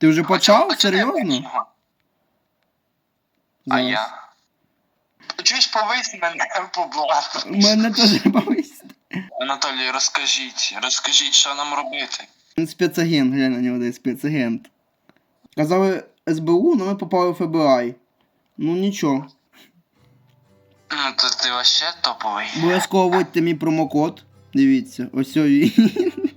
Ти вже почав? Серйозно? А Зараз. я. Чуєш, повись мене, побла. Мене теж повисить. Анатолій, розкажіть, розкажіть, що нам робити. Він спецагент, глянь на нього де спецагент. Казали СБУ, але ми попали в ФБР. Ну нічого. Ну, то ти вообще топовий. Обов'язково вводьте мій промокод. Дивіться, ось він.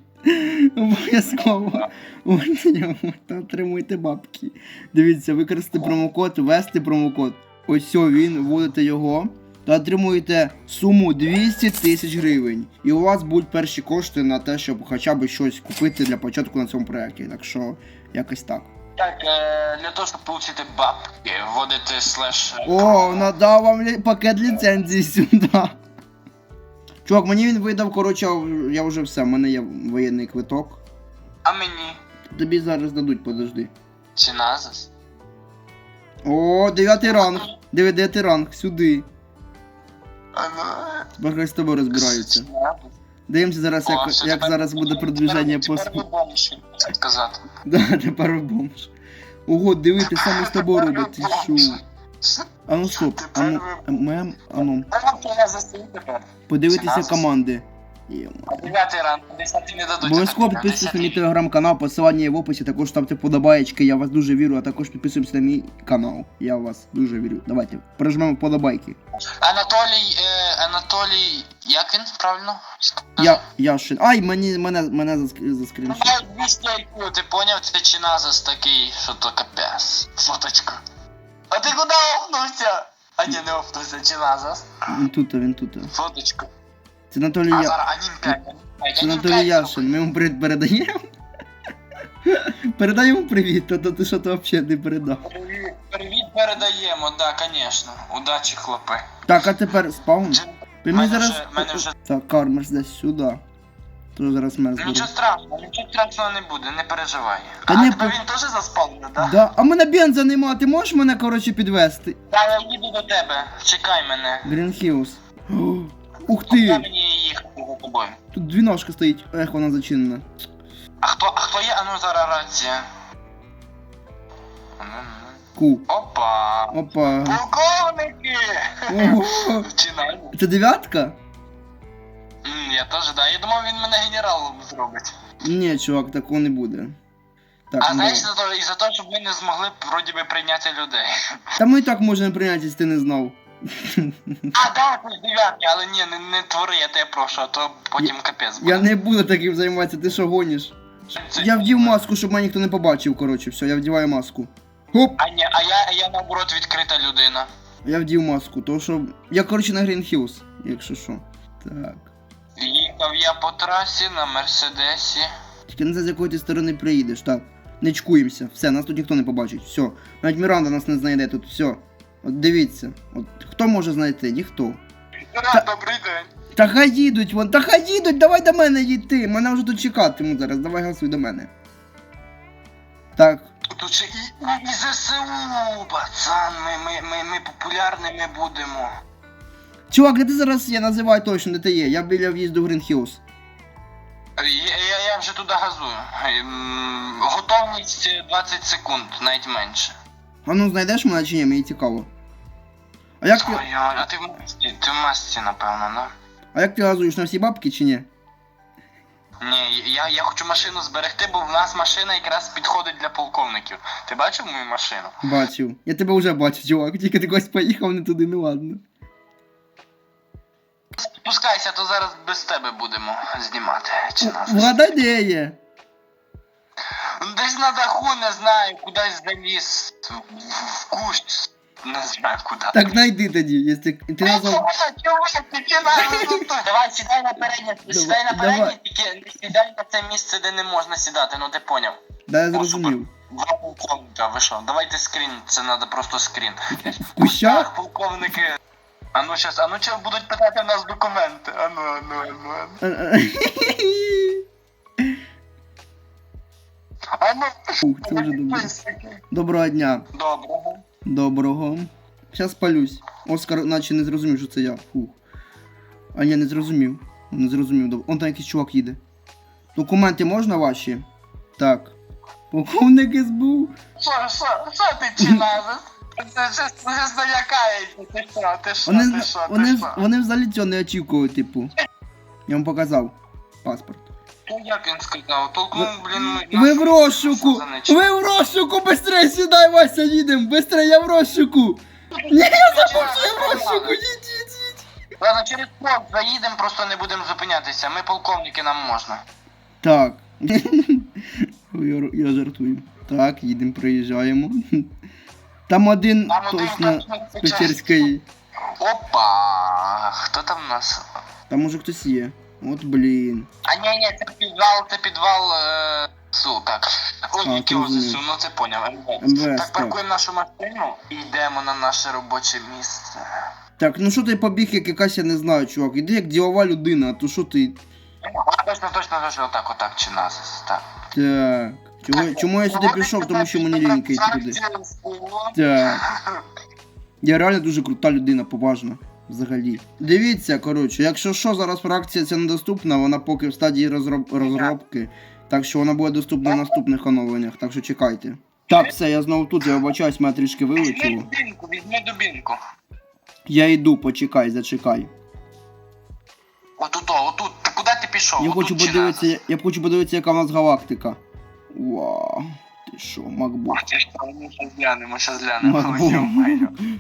Обов'язково. Вводьте його та отримуйте бабки. Дивіться, використати промокод, ввести промокод. Ось він, вводите його. Та отримуєте суму 200 тисяч гривень. І у вас будуть перші кошти на те, щоб хоча б щось купити для початку на цьому проєкті. Так що, якось так. Так, е, для того, щоб отримати бабки, вводити слеш. О, надав вам лі- пакет ліцензії сюди. Чувак, мені він видав, коротше, я вже все, в мене є воєнний квиток. А мені? Тобі зараз дадуть, подожди. Чи назас? О, дев'ятий ранг. Диви, дев'ятий ранг, сюди. А ну. Хай з тобою розбираються. Дивимося зараз, як, як зараз буде продвиження по Тепер бомж, так сказати. Да, тепер ви бомж. Ого, диви, ти саме з тобою робить, ти що? А ну стоп, а ну, мем, а ну, подивитися команди. А дев'ятий ранку, десятий не дадуть. Обов'язково підписуйтесь на мій телеграм-канал, посилання є в описі, також ставте подобаєчки, я вас дуже вірю, а також підписуємося на мій канал. Я вас дуже вірю. Давайте, прожмемо подобайки. Анатолій, е, Анатолій, як він правильно? Я, я ще. Ай, мені, мене, мене заск- заскріншот. Має 200 IQ, ти поняв, це чи назас такий, що то капець. Фоточку. А ти куди офнувся? А ні, не офнувся, чи назас. Він тут, він тут. Фоточку. Це Анатолій А Я. зараз Анім 5. Це Анатолій Яшин, ми йому привіт передаємо. Передай йому привіт, а то ти що то взагалі не передав. Привіт, передаємо, да, конечно. Удачі, хлопи. Так, а тепер спаун. Мені Мене зараз. вже- мене вже- Так, кармаш десь сюди. То зараз мер зберу. Нічого страшного, нічого страшного не буде, не переживай. А не тебе по- він теж заспавнив, да? Да, а мене бенза нема, ти можеш мене, коротше, підвести? Та я їду до тебе, чекай мене. Hills. Ух Куди ти! мені їхати за тобою? Тут двіножка стоїть. Ех, вона зачинена. А хто, а хто є? А ну зараз рація. М-м-м. Ку. Опа. Опа. Полковники! Ого. Це дев'ятка? М, Я теж, да. Я думав, він мене генералом зробить. Ні, чувак, такого не буде. Так, А ну знаєш, за то, і за те, щоб ми не змогли вроді би прийняти людей. Та ми і так можемо прийняти, якщо ти не знав. А, да, ти ж дев'ятки, але ні, не, не твори, я тебе прошу, а то потім капець буде. Я не буду таким займатися, ти що гониш? Це- Я вдів маску, щоб мене ніхто не побачив, коротше, все, я вдіваю маску. Хоп! А ні, а я, а я наоборот відкрита людина. Я вдів маску, то що. Я, коротше, на Green Hills, якщо що. Так. Їхав я по трасі на Мерседесі. Тільки не знаю, з якої ти сторони приїдеш, так. Не чкуємося, все, нас тут ніхто не побачить, все. Навіть Міранда нас не знайде тут, все. От дивіться. От хто може знайти? Ніхто. Добрий день. Та хай їдуть вон, та хай їдуть, давай до мене їдьти. Мене вже тут чекатимуть зараз, давай гасуй до мене. Так. Тут ще і, і ЗСУ, пацан, ми, ми, ми, ми популярними будемо. Чувак, де ти зараз я називаю точно, де ти є. Я біля в'їзду в Hills. Я, я, я вже туди газую. Ем, Готовність 20 секунд, навіть менше. А ну знайдеш мене чи ні, мені цікаво. А як ти, ой, а ти в масці, ти в масці, напевно, да? а як ти газуєш на всі бабки чи ні? Ні, я, я хочу машину зберегти, бо в нас машина якраз підходить для полковників. Ти бачив мою машину? Бачив. Я тебе вже бачив, чувак, тільки ти когось поїхав не туди, ну ладно. Спускайся, то зараз без тебе будемо знімати. Чи нас? Вгадай, де є. Десь на даху, не знаю, кудись заліз. В, кущ. Не знаю куди. Так знайди тоді, якщо ти ти назвав. Давай, сідай на переднє, сідай на переднє, тільки не сідай на це місце, де не можна сідати, ну ти поняв. Да, я зрозумів. Два полковника, ви що? Давайте скрін, це треба просто скрін. В кущах? Полковники. А ну щас, а ну чи будуть питати в нас документи? А ну, а ну, а ну, а ну. А ну, Ух, це вже добре. Доброго дня. Доброго. Доброго. Щас палюсь. Оскар наче не зрозумів, що це я. Фух. А ні, не зрозумів. Не зрозумів. Доб- Он там якийсь чувак їде. Документи можна ваші? Так. Полковник СБУ. Що, що, що ти чиназис? Це щось щось налякається, ти що, ти що, Вони, ти що, вони, що? вони взагалі цього не очікують, типу. Я вам показав паспорт. Ну як він сказав, толкнув, блін, ми... Ви в розшуку! За. Ви в розшуку! Быстрей сідай, Вася, їдем! Быстрей, я в розшуку! Ні, я забув, що я в розшуку! Їдь, їдь, їдь! Ладно, через плот заїдемо, просто не будемо зупинятися. Ми полковники, нам можна. Так. Я, я жартую. Так, їдемо, приїжджаємо. Там один Там один точно точно з Печерської. Опа! Хто там у нас? Там може хтось є. От блін. А ні, ні, це підвал, це підвал е... СУ, так. А, ну це поняв. МВС. Так, так. паркуємо нашу машину і йдемо на наше робоче місце. Так, ну що ти побіг, як якась, я не знаю, чувак. Іди як ділова людина, а то що ти. А, точно, точно, точно, отак, отак, чи назис, так. Так. Чому, чому я сюди пішов, тому що мені лінька йти туди. Так. Я реально дуже крута людина, поважна. Взагалі. Дивіться, коротше, якщо що, зараз фракція ця недоступна, вона поки в стадії розроб... розробки. Так що вона буде доступна в наступних оновленнях, так що чекайте. Так, все, я знову тут, я вибачаюсь, мене трішки Візьми вилетіло. дубінку, візьми дубінку. Я йду, почекай, зачекай. Отут, отут. Ти куди ти пішов? Я хочу подивитися, я хочу подивитися, яка в нас галактика. Вау. Ти що, макбук. Ах, ти що, Ми зглянемо, ще зглянемо.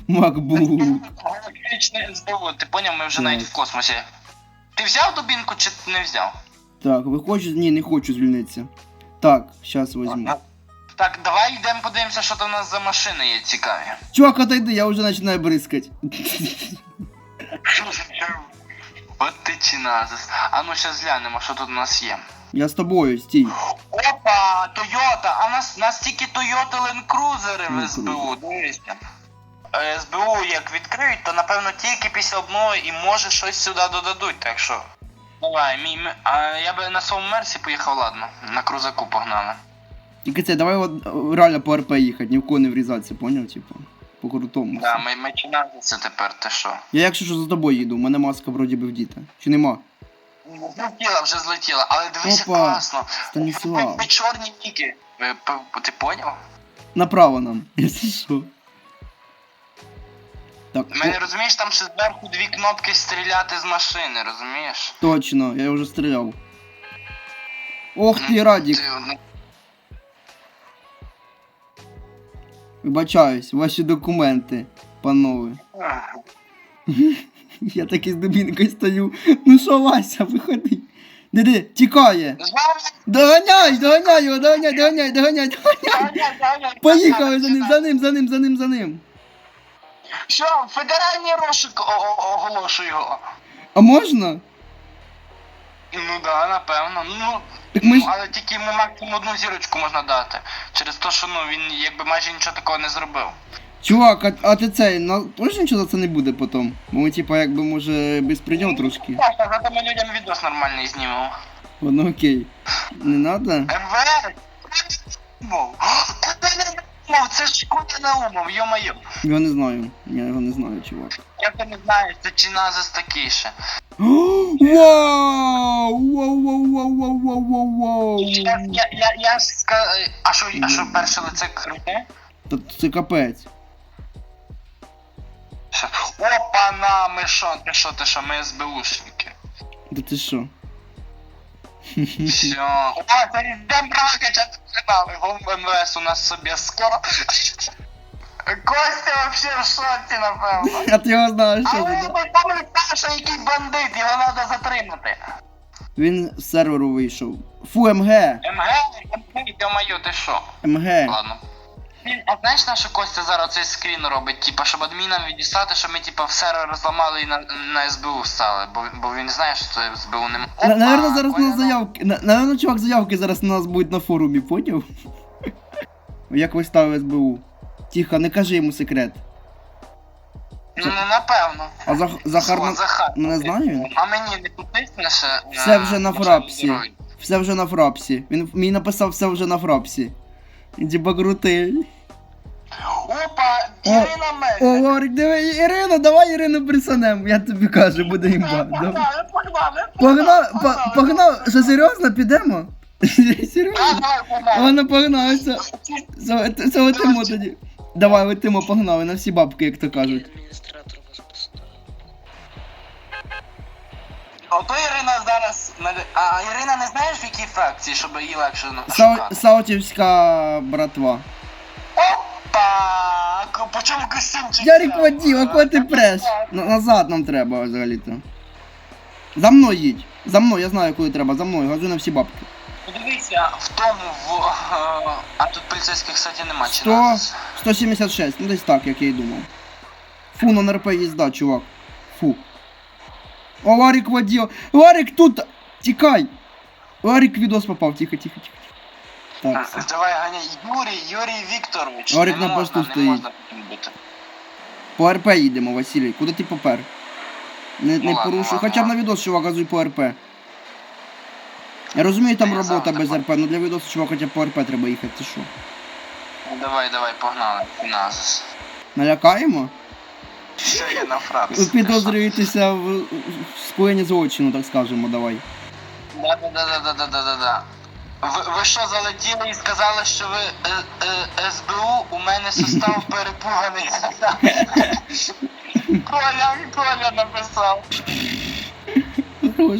Макбук. Галактичне СБУ, ти поняв, ми вже навіть в космосі. Ти взяв дубінку чи не взяв? Так, ви хочете? Ні, не хочу звільнитися. Так, зараз візьму. Так, давай йдемо подивимося, що там у нас за машини є цікаві. Чувак, отойди, я вже починаю бризкати. От ти чи назис. А ну ще зглянемо, що тут у нас є. Я з тобою, стій. Опа, Тойота! А нас, нас тільки Тойота Land Cruiser в СБУ, дивися. Е, СБУ як відкриють, то напевно тільки після обнови і може щось сюди додадуть, так що. Давай, мій, а я би на своєму мерсі поїхав, ладно. На крузаку погнали. Тільки це, давай от е, реально по РП їхати, ні в кого не врізатися, поняв, типу? По крутому. Да, ми, ми це тепер, ти що? Я якщо що за тобою їду, у мене маска вроді би вдіта. Чи нема? Злетіла, вже злетіла, але дивися Опа, класно. Станіслав. Пи- Чорні ніки. П- Ти поняв? Направо нам, якщо що. Так, У мене розумієш, там ще зверху дві кнопки стріляти з машини, розумієш? точно, я вже стріляв. Ох ти, Радік, Ти, ну, вибачаюсь, ваші документи, панове. Я так із дубінкою стою. Ну що, Вася, виходи. Диди, тікає. Доганяй, доганяй його, доганяй, доганяй, доганяй, доганяй. Поїхали за ним, за ним, за ним, за ним, за ним. Що, федеральний розшук о- о- оголошую його. А можна? Ну да, напевно. Ну, Так ми ну, ж. але тільки йому максимум одну зірочку можна дати. Через те, що ну він якби майже нічого такого не зробив. Чувак, а, а ти цей, на точно нічого за це не буде потім? Бо ми типа якби може без безпреділ трошки. Так, а зато ми людям відос нормальний знімемо. Ладно, окей. Не надо? МВС! Мов. Куди не думав? Це ж куди Наумов, йо-моє. Я не знаю. Я його не знаю, чувак. Як ти не знаєш, це чиназис такий ще. Вау! Вау, вау, вау, вау, вау, вау, вау. Я, я, я, я ж ска... А що, а що перше лице круте? Та це капець. Що? Опа, на, ми що, ти що, ти що, ми СБУшники. Та ти що? Все. О, йдем бракача, погнали, гол МВС у нас собі скоро. Костя вообще в шоці, напевно. А ти його знаєш, що Але ми пам'ятаємо, що якийсь бандит, його треба затримати. Він з серверу вийшов. Фу, МГ! МГ, МГ, йо-моє, ти що? МГ. Ладно. Він, а знаєш, на що Костя зараз цей скрін робить, типа, щоб адмінам відістати, що ми типа все розламали і на, на СБУ стали, бо, бо він знає, що це СБУ не На- Наверно, зараз на заявки. на- Наверно, чувак, заявки зараз на нас будуть на форумі, поняв? Як ви ставили СБУ? Тихо, не кажи йому секрет. Ну, ну напевно. А Зах... Захар О, на... Захар. мене знає? А мені не потиснеш? е, Все вже на машину фрапсі. Все вже на фрапсі. Він мені написав все вже на фрапсі. Діба крутий. Опа, Ірина О, Мельник. Лорик, диви, Ірину, давай Ірину присанем, я тобі кажу, буде імба. Давай. Погнали, погнали, Погнав, по- погнав, що серйозно, підемо? Серйозно? давай, погнали. Вона погналася. Це, це, це летимо тоді. Давай, летимо, погнали на всі бабки, як то кажуть. Адміністратор вас поставив. Ото Ірина А Ірина не знаєш в якій фракції, щоб її легше на- шукати? Саутівська братва. Опа! По чому костюмчик? Ярик водів, а кого ти преш? Назад нам треба взагалі-то. За мною їдь. За мною, я знаю, куди треба. За мною, газуй на всі бабки. Подивися, в тому в. А тут поліцейських, кстати, нема чи 100, 176, ну десь так, як я і думав. Фу, на НРП їзда, чувак. Фу. О, Ларик воділ. Ларик тут! Тікай! Ларик відос попав, тихо, тихо, тихо. Так, все. Давай ганяй. Юрій, Юрій Вікторович. Орик не на посту стоїть. таким бути. По РП їдемо, Василій. Куди ти попер? Не, Ну не ладно, порушуй. ладно, Хоча б на відос, чувак, газуй по РП. Я розумію, там Я робота завтра без РП, але для відосу, чувак, хоча б по РП треба їхати, ти що? Ну, Давай, давай, погнали. Назис. Налякаємо? Все, я на фракції. Підозрюєтеся в, в скоєнні злочину, так скажемо, давай. Да, да, да, да, да, да, да, да. Ви, ви що залетіли і сказали, що ви е, е, СБУ, у мене состав перепуганий. Коля, Коля написав.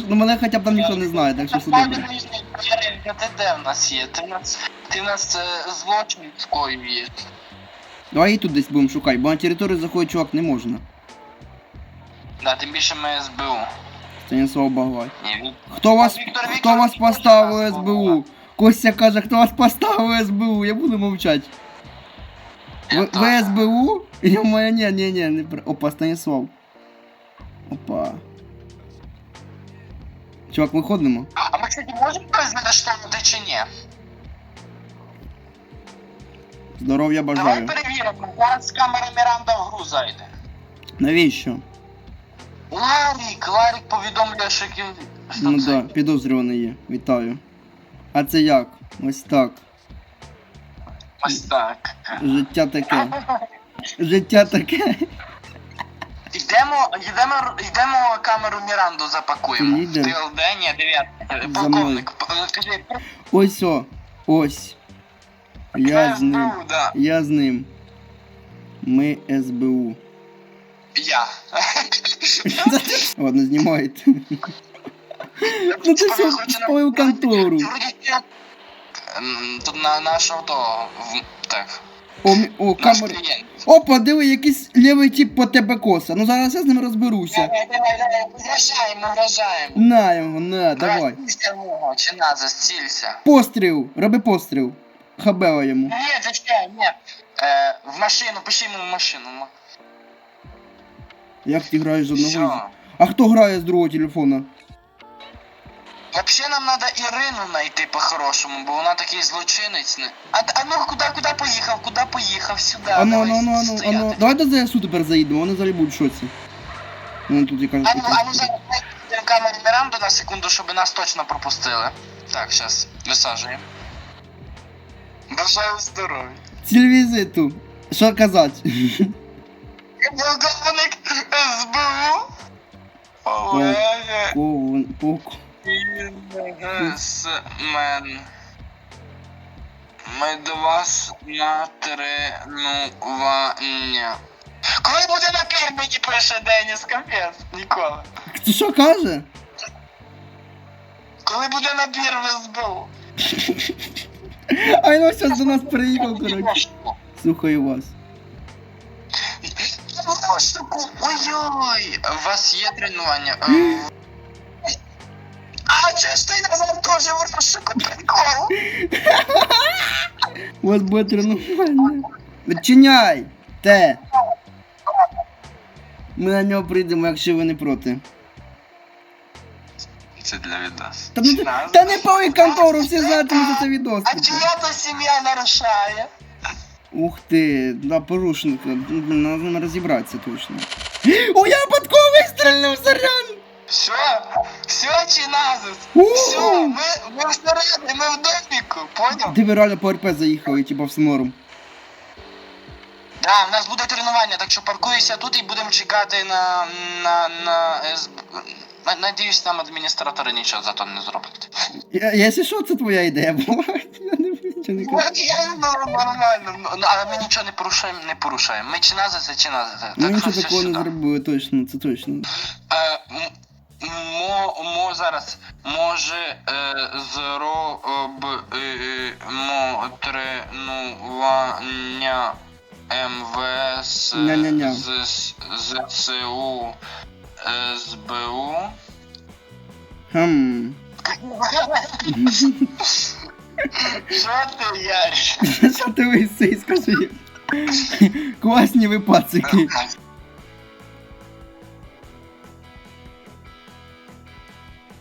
Ну мене хоча б там ніхто не знає, так що все добре. Нижній, ти де в нас є? Ти в нас, ти в нас е, злочин скоює. Давай і тут десь будемо шукати, бо на територію заходить чувак не можна. Да, тим більше ми СБУ. Станіслав Баглай. Хто вас, хто вас поставив СБУ? Костя каже, хто вас поставив СБУ, я буду мовчати. Ви, теж. СБУ? Я моя, ні, ні, ні, не про... Опа, Станіслав. Опа. Чувак, виходимо. А ми, кстати, можемо перезарештовувати чи ні? Здоров'я Давай бажаю. перевіримо, зараз камера Міранда в гру зайде. Навіщо? Ларік, Ларік повідомляє, що він... Ну це. да, підозрюваний є. Вітаю. А це як? Ось так. Ось так. Життя таке. Життя таке. Йдемо, йдемо, йдемо камеру Міранду запакуємо. Ти ні, дев'ятий. Полковник, е, Ось о. Ось. Я з ним. Я з ним. Ми СБУ. Я. Ладно, знімайте. Ну ти все спалив контору. Тут на того, в- так, О, о, наш камера. Опа, диви, якийсь лівий тип по тебе коса. Ну зараз я з ним розберуся. Давай, давай, давай, вражаємо, вражаємо. На його, на, давай. Чи на, застілься. Постріл, роби постріл. Хабела йому. Ні, зачекай, ні. Е, в машину, пиши йому в машину. Як ти граєш з одного? Все. А хто грає з другого телефона? Вообще нам надо Ірину знайти по-хорошому, бо вона такий злочинець. не- А, а ну куди, куди поїхав? Куди поїхав? Сюди. Ану, давай ану, ану, ану, стояти. ану. Давай до ЗСУ тепер заїдемо, вони взагалі будуть в шоці. Вони тут якась. Ану, ану, зараз дайте камеру Міранду на секунду, щоб нас точно пропустили. Так, зараз, висаджуємо. Бажаю здоров'я. Ціль. Що казати? Полковник СБУ. Олег Ковен, поку. Інгесмен. Ми до вас на тренування. Коли буде напір, мені пише Деніс, капець, ніколи. Ти що каже? Коли буде набір в СБУ? Ай, ну зараз до нас приїхав, коротше. Слухаю вас. Ой-ой, у вас є тренування. А чи ж ти назад теж в розшуку прикол? У вас буде тренування. Відчиняй! Те! Ми на нього прийдемо, якщо ви не проти. Це для відос. Та, ну, ти- та не пали контору, всі знатимуть за це відос. А чия то сім'я нарушає? Ух ти, да, порушник. Блін, Надо з розібратися точно. О, я випадково вистрілив, сорян! Все, все чи назис? У! Все, ми, ми всередині, ми в доміку, поняв? Диви реально по РП заїхали, типа в Смором. Да, в нас буде тренування, так що паркуйся тут і будемо чекати на, на, на СБ... На- Надіюсь, нам адміністратори нічого за то не зроблять. Я, якщо що, це твоя ідея була. Я не нічого не кажу. Ну, Нормально, ну, але ми нічого не порушаємо, не порушаємо. Ми чи назице, чи назице. Ми Так що нічого все такого не сюди. зробили, точно, це точно. Е, м- мо, мо зараз може е, зробимо тренування МВС Ня-ня-ня. з ЗСУ е, СБУ. Хм. Що ти, Ярик? Що ти висий, скажи? Класні ви пацики.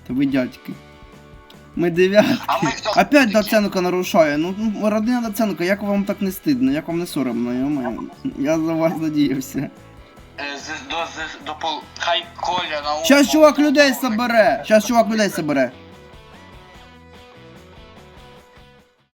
Та ви дядьки. Ми дев'ятки. А ми хто? Опять такі? Доценко нарушає. Ну, ну, родина Доценко, як вам так не стидно, як вам не соромно, йо Я за вас надіявся. Е, До, до пол... Хай Коля на Щас чувак людей собере. Щас чувак людей собере.